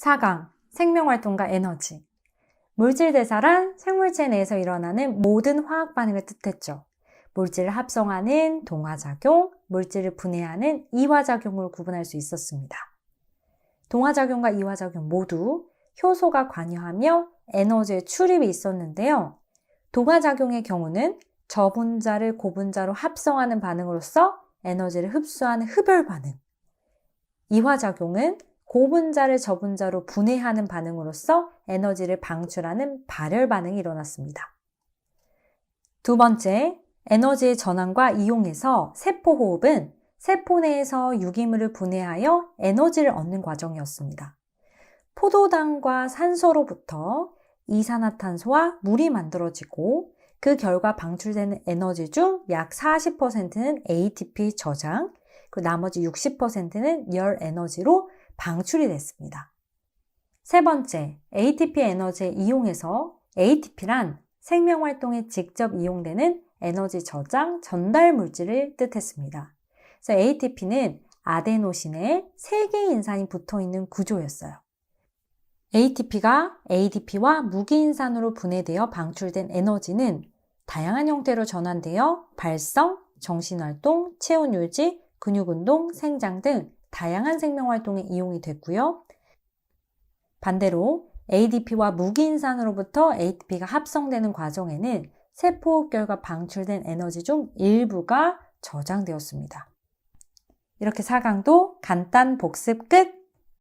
4강 생명활동과 에너지 물질 대사란 생물체 내에서 일어나는 모든 화학 반응을 뜻했죠. 물질을 합성하는 동화작용, 물질을 분해하는 이화작용을 구분할 수 있었습니다. 동화작용과 이화작용 모두 효소가 관여하며 에너지의 출입이 있었는데요. 동화작용의 경우는 저분자를 고분자로 합성하는 반응으로서 에너지를 흡수하는 흡열 반응. 이화작용은 고분자를 저분자로 분해하는 반응으로서 에너지를 방출하는 발열 반응이 일어났습니다. 두 번째, 에너지의 전환과 이용해서 세포 호흡은 세포 내에서 유기물을 분해하여 에너지를 얻는 과정이었습니다. 포도당과 산소로부터 이산화탄소와 물이 만들어지고 그 결과 방출되는 에너지 중 약 40%는 ATP 저장, 그 나머지 60%는 열 에너지로 방출이 됐습니다. 세 번째, ATP 에너지를 이용해서 ATP란 생명활동에 직접 이용되는 에너지 저장 전달 물질을 뜻했습니다. 그래서 ATP는 아데노신에 3개의 인산이 붙어 있는 구조였어요. ATP가 ADP와 무기인산으로 분해되어 방출된 에너지는 다양한 형태로 전환되어 발성, 정신활동, 체온유지, 근육운동, 생장 등 다양한 생명 활동에 이용이 됐고요. 반대로 ADP와 무기인산으로부터 ATP가 합성되는 과정에는 세포호흡 결과 방출된 에너지 중 일부가 저장되었습니다. 이렇게 4강도 간단 복습 끝!